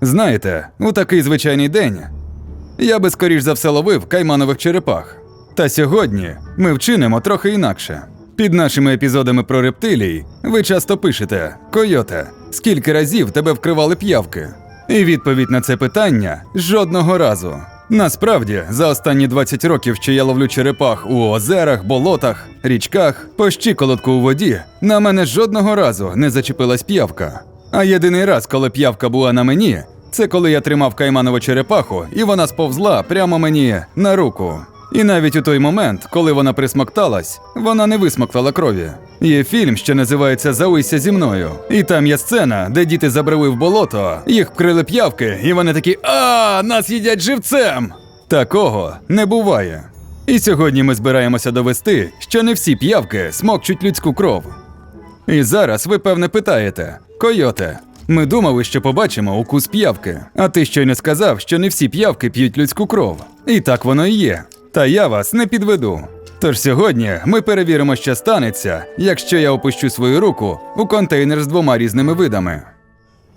Знаєте, у такий звичайний день я би скоріш за все ловив кайманових черепах. Та сьогодні ми вчинимо трохи інакше. Під нашими епізодами про рептилій ви часто пишете Койоте, скільки разів тебе вкривали п'явки? І відповідь на це питання жодного разу. Насправді, за останні 20 років, що я ловлю черепах у озерах, болотах, річках, по щиколотку у воді, на мене жодного разу не зачепилась п'явка. А єдиний раз, коли п'явка була на мені, це коли я тримав кайманову черепаху, і вона сповзла прямо мені на руку. І навіть у той момент, коли вона присмокталась, вона не висмоктала крові. Є фільм, що називається Залися зі мною. І там є сцена, де діти забрели в болото, їх вкрили п'явки, і вони такі А, нас їдять живцем! Такого не буває. І сьогодні ми збираємося довести, що не всі п'явки смокчуть людську кров. І зараз ви певне питаєте: Койоте, ми думали, що побачимо укус п'явки, а ти щойно сказав, що не всі п'явки п'ють людську кров. І так воно і є. Та я вас не підведу. Тож сьогодні ми перевіримо, що станеться, якщо я опущу свою руку у контейнер з двома різними видами.